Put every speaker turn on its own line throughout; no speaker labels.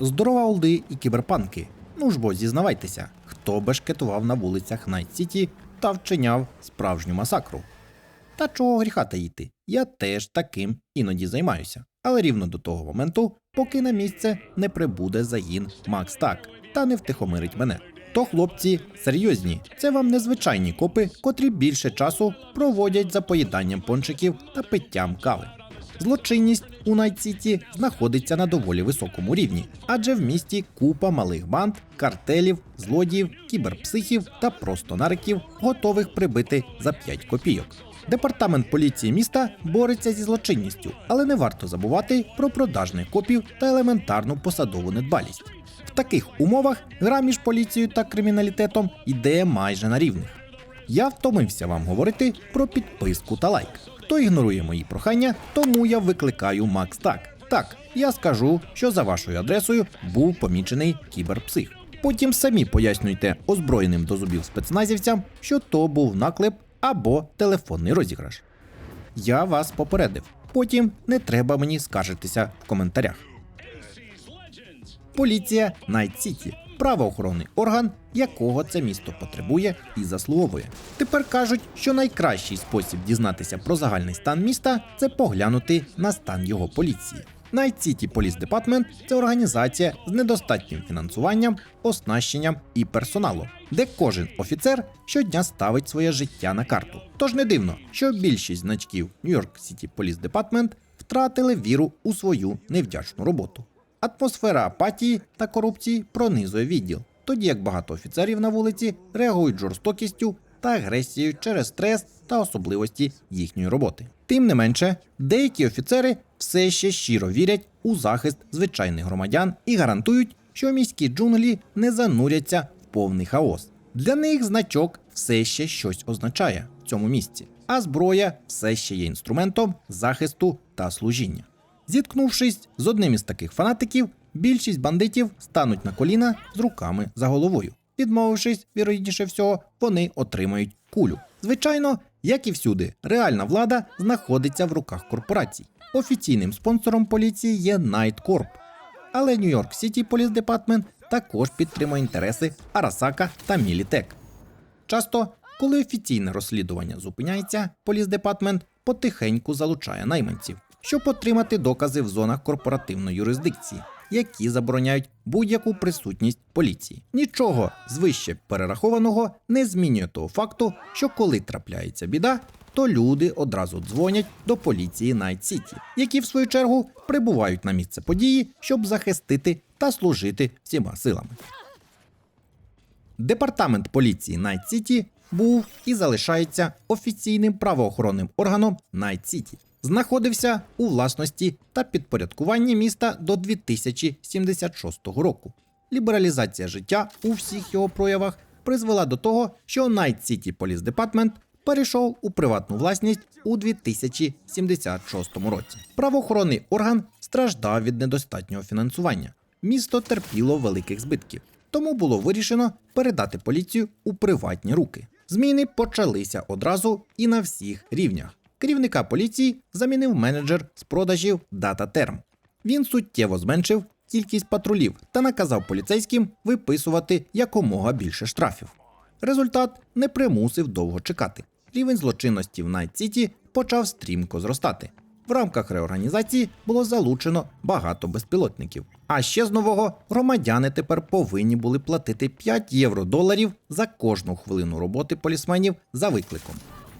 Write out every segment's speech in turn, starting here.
Здорова олди і кіберпанки. Ну ж бо зізнавайтеся, хто бешкетував на вулицях Найт-Сіті та вчиняв справжню масакру. Та чого гріха таїти? Я теж таким іноді займаюся. Але рівно до того моменту, поки на місце не прибуде загін Макс Так та не втихомирить мене. То хлопці серйозні, це вам незвичайні копи, котрі більше часу проводять за поїданням пончиків та питтям кави. Злочинність у Найт-Сіті знаходиться на доволі високому рівні, адже в місті купа малих банд, картелів, злодіїв, кіберпсихів та просто нариків, готових прибити за 5 копійок. Департамент поліції міста бореться зі злочинністю, але не варто забувати про продажних копів та елементарну посадову недбалість. В таких умовах гра між поліцією та криміналітетом йде майже на рівних. Я втомився вам говорити про підписку та лайк. Хто ігнорує мої прохання, тому я викликаю Макс Так. Так, я скажу, що за вашою адресою був помічений кіберпсих. Потім самі пояснюйте озброєним до зубів спецназівцям, що то був наклеп або телефонний розіграш. Я вас попередив. Потім не треба мені скаржитися в коментарях. Поліція Найт Сіті правоохоронний орган, якого це місто потребує і заслуговує. Тепер кажуть, що найкращий спосіб дізнатися про загальний стан міста це поглянути на стан його поліції. Найт Сіті Police Department – це організація з недостатнім фінансуванням, оснащенням і персоналом, де кожен офіцер щодня ставить своє життя на карту. Тож не дивно, що більшість значків New York City Police Department втратили віру у свою невдячну роботу. Атмосфера апатії та корупції пронизує відділ, тоді як багато офіцерів на вулиці реагують жорстокістю та агресією через стрес та особливості їхньої роботи. Тим не менше, деякі офіцери все ще щиро вірять у захист звичайних громадян і гарантують, що міські джунглі не зануряться в повний хаос. Для них значок все ще щось означає в цьому місці, а зброя все ще є інструментом захисту та служіння. Зіткнувшись з одним із таких фанатиків, більшість бандитів стануть на коліна з руками за головою. Відмовившись, вірогідніше всього, вони отримають кулю. Звичайно, як і всюди, реальна влада знаходиться в руках корпорацій. Офіційним спонсором поліції є Night Corp. Але York City Police Department також підтримує інтереси Арасака та Мілітек. Часто, коли офіційне розслідування зупиняється, Police Department потихеньку залучає найманців, щоб отримати докази в зонах корпоративної юрисдикції, які забороняють будь-яку присутність поліції. Нічого з вище перерахованого не змінює того факту, що коли трапляється біда, то люди одразу дзвонять до поліції Найт Сіті, які в свою чергу прибувають на місце події, щоб захистити та служити всіма силами. Департамент поліції Найт Сіті був і залишається офіційним правоохоронним органом Найт Сіті. Знаходився у власності та підпорядкуванні міста до 2076 року. Лібералізація життя у всіх його проявах призвела до того, що Найт City Police Department перейшов у приватну власність у 2076 році. Правоохоронний орган страждав від недостатнього фінансування. Місто терпіло великих збитків, тому було вирішено передати поліцію у приватні руки. Зміни почалися одразу і на всіх рівнях. Керівника поліції замінив менеджер з продажів Data Term. Він суттєво зменшив кількість патрулів та наказав поліцейським виписувати якомога більше штрафів. Результат не примусив довго чекати. Рівень злочинності в Найт Сіті почав стрімко зростати. В рамках реорганізації було залучено багато безпілотників. А ще з нового громадяни тепер повинні були платити 5 євро доларів за кожну хвилину роботи полісменів за викликом.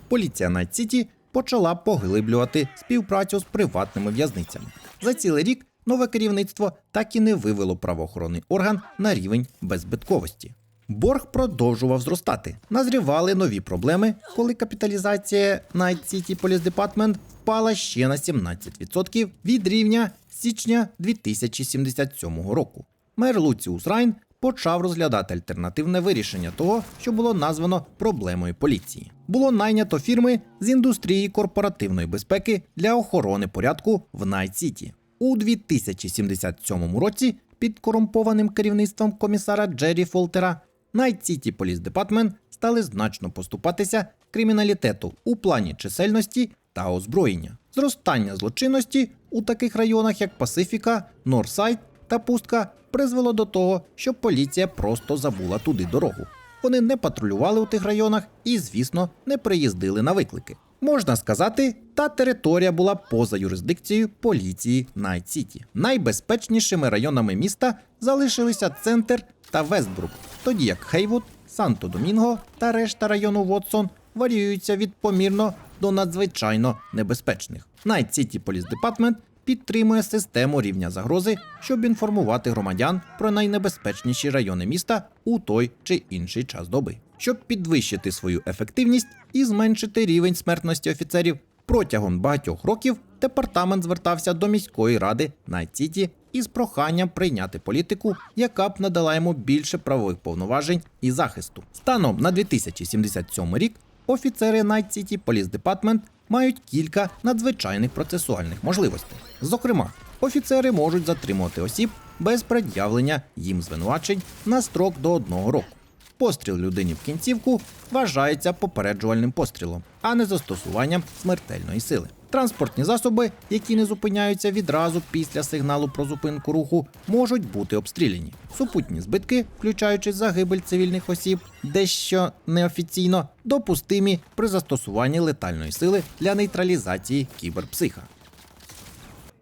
Поліція Найт Сіті почала поглиблювати співпрацю з приватними в'язницями. За цілий рік нове керівництво так і не вивело правоохоронний орган на рівень беззбитковості. Борг продовжував зростати. Назрівали нові проблеми, коли капіталізація Night City Police Department впала ще на 17% від рівня січня 2077 року. Мер Луціус Райн почав розглядати альтернативне вирішення того, що було названо проблемою поліції. Було найнято фірми з індустрії корпоративної безпеки для охорони порядку в Найт Сіті. У 2077 році під корумпованим керівництвом комісара Джері Фолтера Найт Сіті Police Department стали значно поступатися криміналітету у плані чисельності та озброєння. Зростання злочинності у таких районах, як Пасифіка, Норсайд та пустка призвело до того, що поліція просто забула туди дорогу. Вони не патрулювали у тих районах і, звісно, не приїздили на виклики. Можна сказати, та територія була поза юрисдикцією поліції Найт-Сіті. Найбезпечнішими районами міста залишилися центр та Вестбрук, тоді як Хейвуд, Санто-Домінго та решта району Вотсон варіюються від помірно до надзвичайно небезпечних. Найт-Сіті Police Department підтримує систему рівня загрози, щоб інформувати громадян про найнебезпечніші райони міста у той чи інший час доби, щоб підвищити свою ефективність і зменшити рівень смертності офіцерів. Протягом багатьох років департамент звертався до міської ради Найт-Сіті із проханням прийняти політику, яка б надала йому більше правових повноважень і захисту. Станом на 2077 рік офіцери City Police Department мають кілька надзвичайних процесуальних можливостей. Зокрема, офіцери можуть затримувати осіб без пред'явлення їм звинувачень на строк до одного року. Постріл людині в кінцівку вважається попереджувальним пострілом, а не застосуванням смертельної сили. Транспортні засоби, які не зупиняються відразу після сигналу про зупинку руху, можуть бути обстріляні. Супутні збитки, включаючи загибель цивільних осіб, дещо неофіційно допустимі при застосуванні летальної сили для нейтралізації кіберпсиха.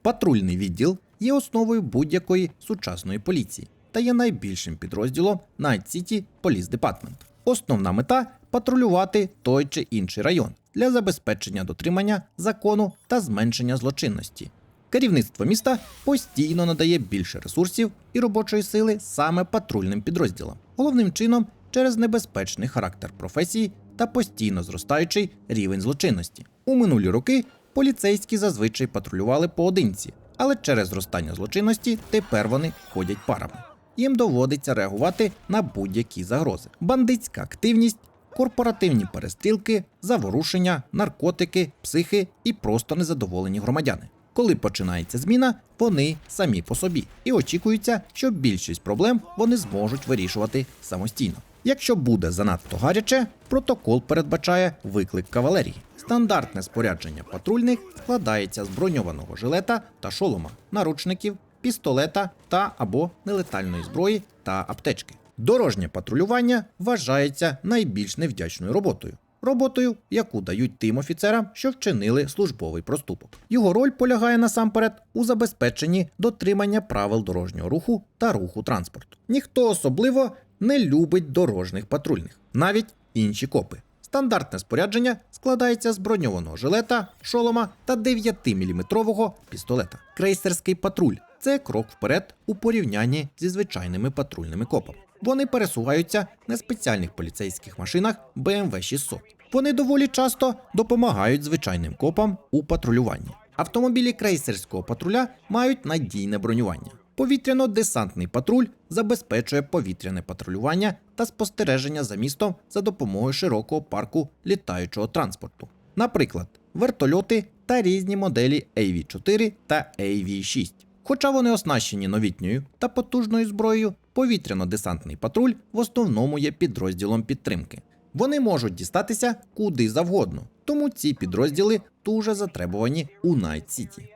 Патрульний відділ є основою будь-якої сучасної поліції та є найбільшим підрозділом Night City Police Department. Основна мета патрулювати той чи інший район для забезпечення дотримання закону та зменшення злочинності. Керівництво міста постійно надає більше ресурсів і робочої сили саме патрульним підрозділам, головним чином через небезпечний характер професії та постійно зростаючий рівень злочинності. У минулі роки поліцейські зазвичай патрулювали поодинці, але через зростання злочинності тепер вони ходять парами. Їм доводиться реагувати на будь-які загрози: бандитська активність, корпоративні перестрілки, заворушення, наркотики, психи і просто незадоволені громадяни. Коли починається зміна, вони самі по собі і очікується, що більшість проблем вони зможуть вирішувати самостійно. Якщо буде занадто гаряче, протокол передбачає виклик кавалерії. Стандартне спорядження патрульних складається з броньованого жилета та шолома, наручників, пістолета та або нелетальної зброї та аптечки. Дорожнє патрулювання вважається найбільш невдячною роботою. Роботою, яку дають тим офіцерам, що вчинили службовий проступок. Його роль полягає насамперед у забезпеченні дотримання правил дорожнього руху та руху транспорту. Ніхто особливо не любить дорожніх патрульних, навіть інші копи. Стандартне спорядження складається з броньованого жилета, шолома та 9-мм пістолета. Крейсерський патруль це крок вперед у порівнянні зі звичайними патрульними копами. Вони пересуваються на спеціальних поліцейських машинах BMW 600. Вони доволі часто допомагають звичайним копам у патрулюванні. Автомобілі крейсерського патруля мають надійне бронювання. Повітряно-десантний патруль забезпечує повітряне патрулювання та спостереження за містом за допомогою широкого парку літаючого транспорту, наприклад, вертольоти та різні моделі AV-4 та AV-6. Хоча вони оснащені новітньою та потужною зброєю, повітряно-десантний патруль в основному є підрозділом підтримки. Вони можуть дістатися куди завгодно, тому ці підрозділи дуже затребувані у Найт-Сіті.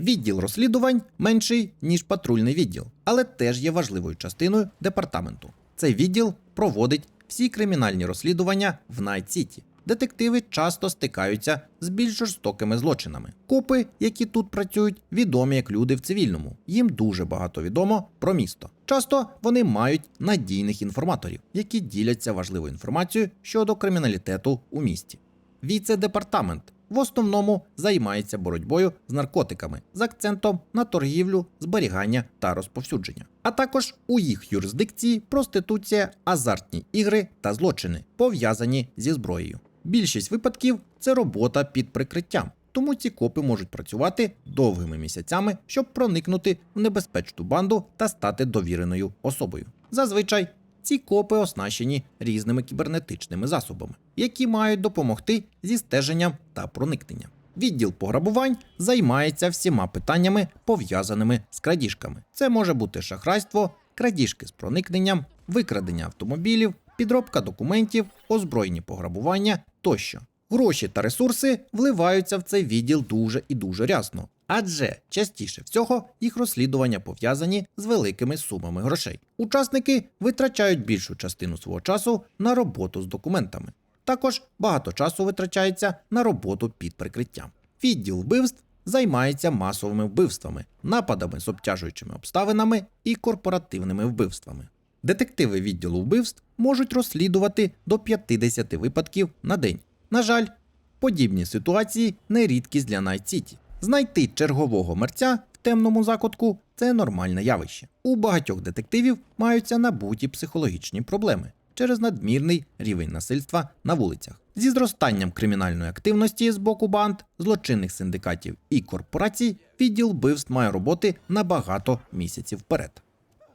Відділ розслідувань менший, ніж патрульний відділ, але теж є важливою частиною департаменту. Цей відділ проводить всі кримінальні розслідування в Найт-Сіті. Детективи часто стикаються з більш жорстокими злочинами. Копи, які тут працюють, відомі як люди в цивільному. Їм дуже багато відомо про місто. Часто вони мають надійних інформаторів, які діляться важливою інформацією щодо криміналітету у місті. Віце-департамент в основному займається боротьбою з наркотиками з акцентом на торгівлю, зберігання та розповсюдження. А також у їх юрисдикції проституція, азартні ігри та злочини, пов'язані зі зброєю. Більшість випадків це робота під прикриттям, тому ці копи можуть працювати довгими місяцями, щоб проникнути в небезпечну банду та стати довіреною особою. Зазвичай ці копи оснащені різними кібернетичними засобами, які мають допомогти зі стеженням та проникненням. Відділ пограбувань займається всіма питаннями, пов'язаними з крадіжками. Це може бути шахрайство, крадіжки з проникненням, викрадення автомобілів, підробка документів, озброєні пограбування тощо. Гроші та ресурси вливаються в цей відділ дуже і дуже рясно. Адже частіше всього їх розслідування пов'язані з великими сумами грошей. Учасники витрачають більшу частину свого часу на роботу з документами. Також багато часу витрачається на роботу під прикриттям. Відділ вбивств займається масовими вбивствами, нападами з обтяжуючими обставинами і корпоративними вбивствами. Детективи відділу вбивств можуть розслідувати до 50 випадків на день. На жаль, подібні ситуації не рідкість для Найт Сіті. Знайти чергового мерця в темному закутку це нормальне явище. У багатьох детективів маються набуті психологічні проблеми через надмірний рівень насильства на вулицях. Зі зростанням кримінальної активності з боку банд, злочинних синдикатів і корпорацій, відділ вбивств має роботи на багато місяців вперед.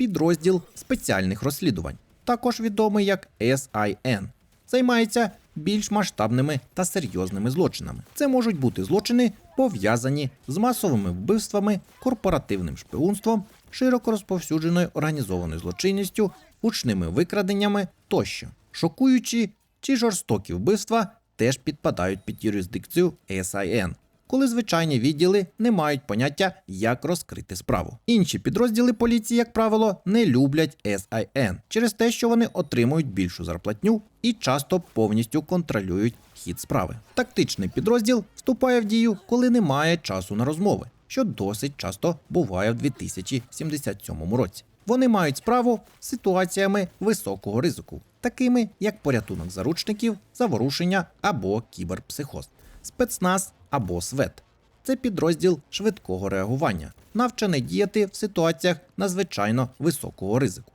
Підрозділ спеціальних розслідувань, також відомий як SIN, займається більш масштабними та серйозними злочинами. Це можуть бути злочини, пов'язані з масовими вбивствами, корпоративним шпигунством, широко розповсюдженою організованою злочинністю, гучними викраденнями тощо. Шокуючі чи жорстокі вбивства теж підпадають під юрисдикцію SIN, коли звичайні відділи не мають поняття, як розкрити справу. Інші підрозділи поліції, як правило, не люблять SIN через те, що вони отримують більшу зарплатню і часто повністю контролюють хід справи. Тактичний підрозділ вступає в дію, коли немає часу на розмови, що досить часто буває в 2077 році. Вони мають справу з ситуаціями високого ризику, такими як порятунок заручників, заворушення або кіберпсихоз, спецназ або СВЕТ. Це підрозділ швидкого реагування, навчений діяти в ситуаціях надзвичайно високого ризику.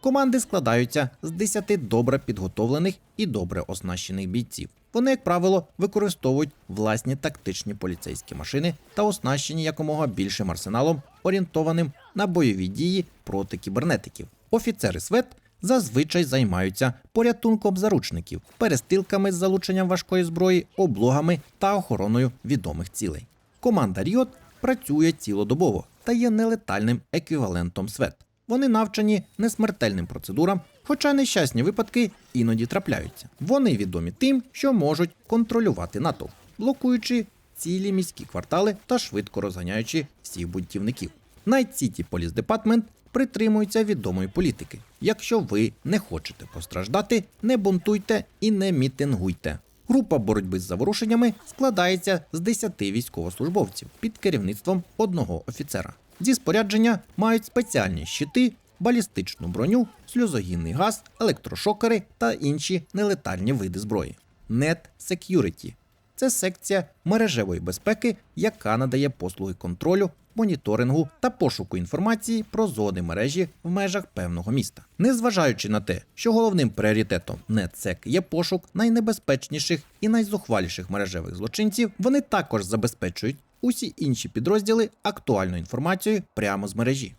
Команди складаються з 10 добре підготовлених і добре оснащених бійців. Вони, як правило, використовують власні тактичні поліцейські машини та оснащені якомога більшим арсеналом, орієнтованим на бойові дії проти кібернетиків. Офіцери СВЕТ зазвичай займаються порятунком заручників, перестилками з залученням важкої зброї, облогами та охороною відомих цілей. Команда Ріот працює цілодобово та є нелетальним еквівалентом СВЕТ. Вони навчені несмертельним процедурам, хоча нещасні випадки іноді трапляються. Вони відомі тим, що можуть контролювати натовп, блокуючи цілі міські квартали та швидко розганяючи всіх бунтівників. Night City Police Department притримується відомої політики. Якщо ви не хочете постраждати, не бунтуйте і не мітингуйте. Група боротьби з заворушеннями складається з 10 військовослужбовців під керівництвом одного офіцера. Зі спорядження мають спеціальні щити, балістичну броню, сльозогінний газ, електрошокери та інші нелетальні види зброї. Net Security – це секція мережевої безпеки, яка надає послуги контролю, моніторингу та пошуку інформації про зони мережі в межах певного міста. Незважаючи на те, що головним пріоритетом NetSec є пошук найнебезпечніших і найзухваліших мережевих злочинців, вони також забезпечують усі інші підрозділи актуальною інформацією прямо з мережі.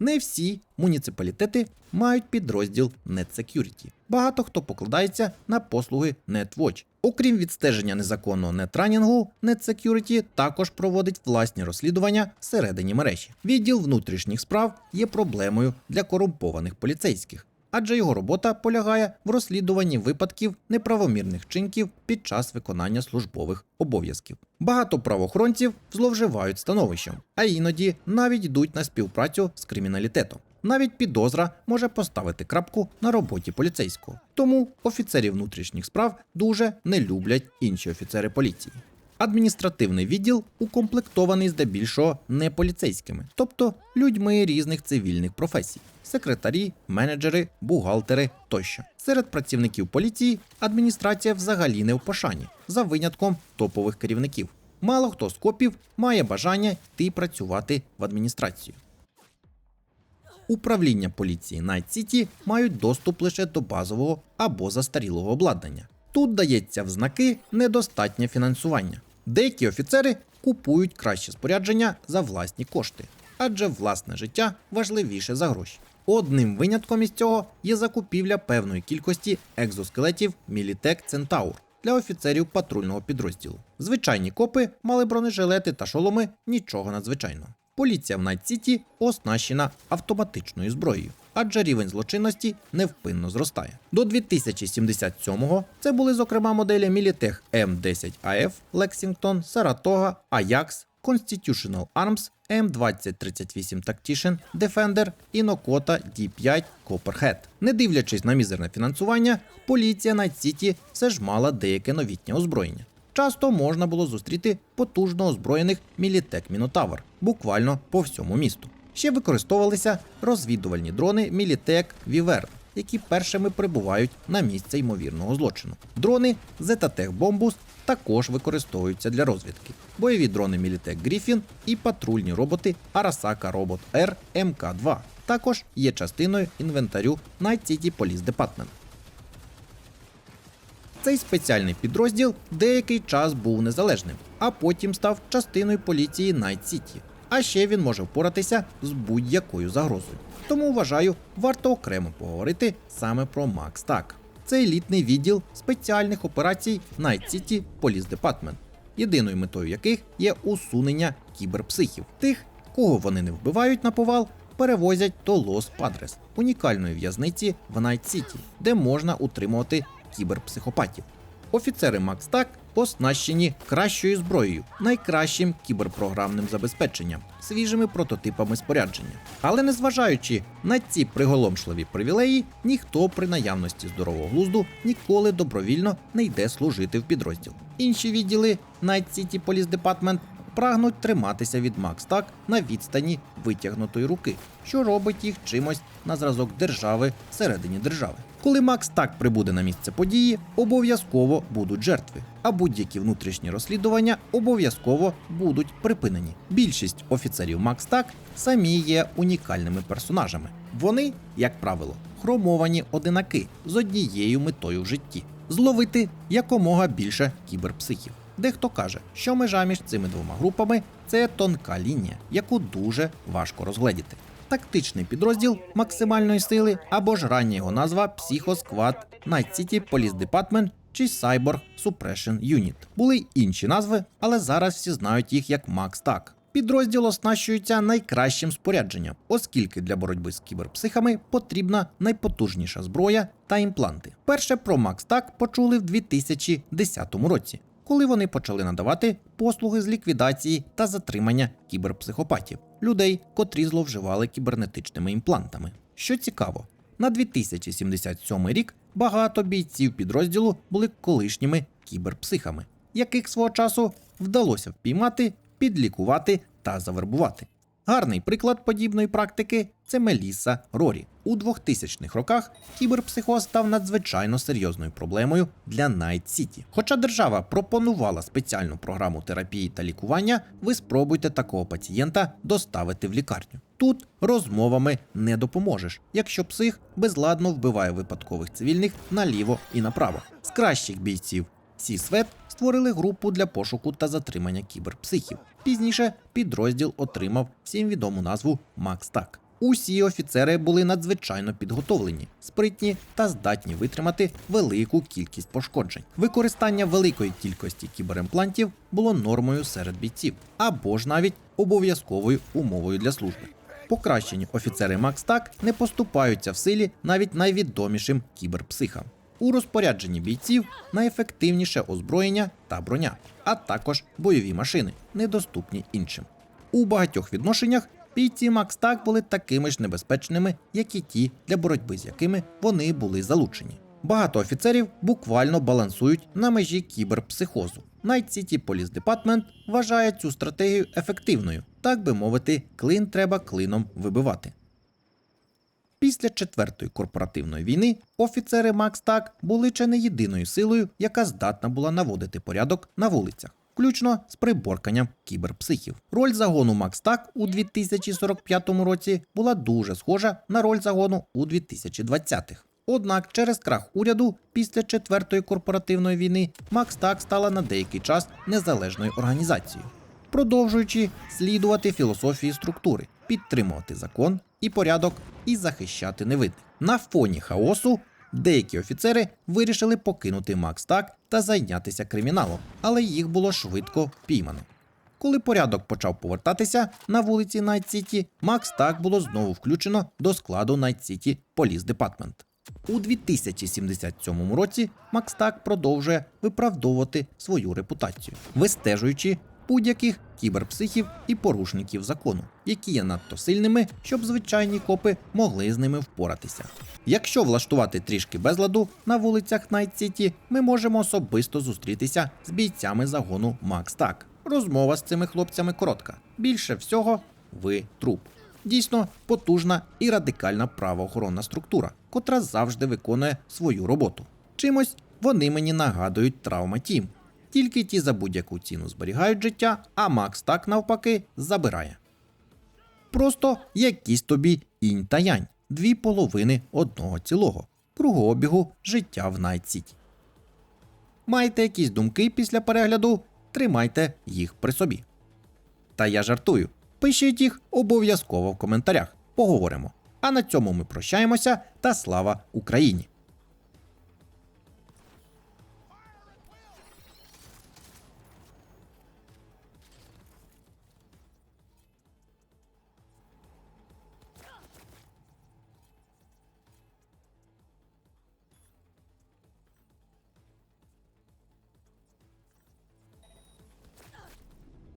Не всі муніципалітети мають підрозділ NetSecurity. Багато хто покладається на послуги NetWatch. Окрім відстеження незаконного нетранінгу, NetSecurity також проводить власні розслідування всередині мережі. Відділ внутрішніх справ є проблемою для корумпованих поліцейських, адже його робота полягає в розслідуванні випадків неправомірних вчинків під час виконання службових обов'язків. Багато правоохоронців зловживають становищем, а іноді навіть йдуть на співпрацю з криміналітетом. Навіть підозра може поставити крапку на роботі поліцейського. Тому офіцерів внутрішніх справ дуже не люблять інші офіцери поліції. Адміністративний відділ укомплектований здебільшого не поліцейськими, тобто людьми різних цивільних професій: секретарі, менеджери, бухгалтери тощо. Серед працівників поліції адміністрація взагалі не в пошані, за винятком топових керівників. Мало хто з копів має бажання йти працювати в адміністрацію. Управління поліції City мають доступ лише до базового або застарілого обладнання. Тут дається в знаки недостатнє фінансування. Деякі офіцери купують краще спорядження за власні кошти, адже власне життя важливіше за гроші. Одним винятком із цього є закупівля певної кількості екзоскелетів Мілітек Центаур для офіцерів патрульного підрозділу. Звичайні копи мали бронежилети та шоломи нічого надзвичайного. Поліція в Найт-Сіті оснащена автоматичною зброєю, адже рівень злочинності невпинно зростає. До 2077-го це були зокрема моделі Militech M10AF, Lexington, Saratoga, Ajax, Constitutional Arms, М2038 Tactician Defender і Nokota D5 Copperhead. Не дивлячись на мізерне фінансування, поліція City все ж мала деяке новітнє озброєння. Часто можна було зустріти потужно озброєних Мілітек Мінотавр буквально по всьому місту. Ще використовувалися розвідувальні дрони Мілітек Вівер, які першими прибувають на місце ймовірного злочину. Дрони Зетатех Бомбус також використовуються для розвідки. Бойові дрони Мілітек Гріфін і патрульні роботи Arasaka Robot R МК2 також є частиною інвентарю Night City Police Department. Цей спеціальний підрозділ деякий час був незалежним, а потім став частиною поліції Night City. А ще він може впоратися з будь-якою загрозою. Тому вважаю, варто окремо поговорити саме про Макс Так. Це елітний відділ спеціальних операцій Night City Police Department, єдиною метою яких є усунення кіберпсихів, тих, кого вони не вбивають на повал, перевозять до Лос Падрес, унікальної в'язниці в Найт Сіті, де можна утримувати кіберпсихопатів. Офіцери Макс Так оснащені кращою зброєю, найкращим кіберпрограмним забезпеченням, свіжими прототипами спорядження. Але незважаючи на ці приголомшливі привілеї, ніхто при наявності здорового глузду ніколи добровільно не йде служити в підрозділ. Інші відділи Night City Police Department прагнуть триматися від Макс так на відстані витягнутої руки, що робить їх чимось на зразок держави всередині держави. Коли Макс так прибуде на місце події, обов'язково будуть жертви, а будь-які внутрішні розслідування обов'язково будуть припинені. Більшість офіцерів Макс так самі є унікальними персонажами. Вони, як правило, хромовані одинаки з однією метою в житті зловити якомога більше кіберпсихів. Дехто каже, що межа між цими двома групами це тонка лінія, яку дуже важко розгледіти. Тактичний підрозділ максимальної сили або ж рання його назва Психосквад Night City Police Department чи Cyborg Suppression Unit. Були й інші назви, але зараз всі знають їх як Макс Підрозділ оснащується найкращим спорядженням, оскільки для боротьби з кіберпсихами потрібна найпотужніша зброя та імпланти. Перше про Макс Так почули в 2010 році, коли вони почали надавати послуги з ліквідації та затримання кіберпсихопатів, людей, котрі зловживали кібернетичними імплантами. Що цікаво, на 2077 рік багато бійців підрозділу були колишніми кіберпсихами, яких свого часу вдалося впіймати, підлікувати та завербувати. Гарний приклад подібної практики це Меліса Рорі. У 2000-х роках кіберпсихоз став надзвичайно серйозною проблемою для Найт Сіті. Хоча держава пропонувала спеціальну програму терапії та лікування, ви спробуйте такого пацієнта доставити в лікарню. Тут розмовами не допоможеш, якщо псих безладно вбиває випадкових цивільних наліво і направо. З кращих бійців Сісвет створили групу для пошуку та затримання кіберпсихів. Пізніше підрозділ отримав всім відому назву Макс Так. Усі офіцери були надзвичайно підготовлені, спритні та здатні витримати велику кількість пошкоджень. Використання великої кількості кіберемплантів було нормою серед бійців, або ж навіть обов'язковою умовою для служби. Покращені офіцери Макс Так не поступаються в силі навіть найвідомішим кіберпсихам. У розпорядженні бійців найефективніше озброєння та броня, а також бойові машини, недоступні іншим. У багатьох відношеннях бійці Макс Так були такими ж небезпечними, як і ті, для боротьби з якими вони були залучені. Багато офіцерів буквально балансують на межі кіберпсихозу. Night City Police Department вважає цю стратегію ефективною, так би мовити, клин треба клином вибивати. Після четвертої корпоративної війни офіцери Макстак були чи не єдиною силою, яка здатна була наводити порядок на вулицях, включно з приборканням кіберпсихів. Роль загону Макс Так у 2045 році була дуже схожа на роль загону у 2020-х. Однак через крах уряду після четвертої корпоративної війни Макс Так стала на деякий час незалежною організацією продовжуючи слідувати філософії структури, підтримувати закон і порядок і захищати невинних. На фоні хаосу деякі офіцери вирішили покинути Макс Так та зайнятися криміналом, але їх було швидко впіймано. Коли порядок почав повертатися на вулиці Найт Сіті, Макс Так було знову включено до складу Найт Сіті Police Department. У 2077 році Макс Так продовжує виправдовувати свою репутацію, вистежуючи будь-яких кіберпсихів і порушників закону, які є надто сильними, щоб звичайні копи могли з ними впоратися. Якщо влаштувати трішки безладу на вулицях Найт Сіті, ми можемо особисто зустрітися з бійцями загону Макс Так. Розмова з цими хлопцями коротка. Більше всього, ви труп. Дійсно потужна і радикальна правоохоронна структура, котра завжди виконує свою роботу. Чимось вони мені нагадують травма Тім. Тільки ті за будь-яку ціну зберігають життя, а Макс так навпаки забирає. Просто якісь тобі інь та янь, дві половини одного цілого, кругообігу життя в Найт Сіті. Маєте якісь думки після перегляду? Тримайте їх при собі. Та я жартую. Пишіть їх обов'язково в коментарях. Поговоримо. А на цьому ми прощаємося та слава Україні!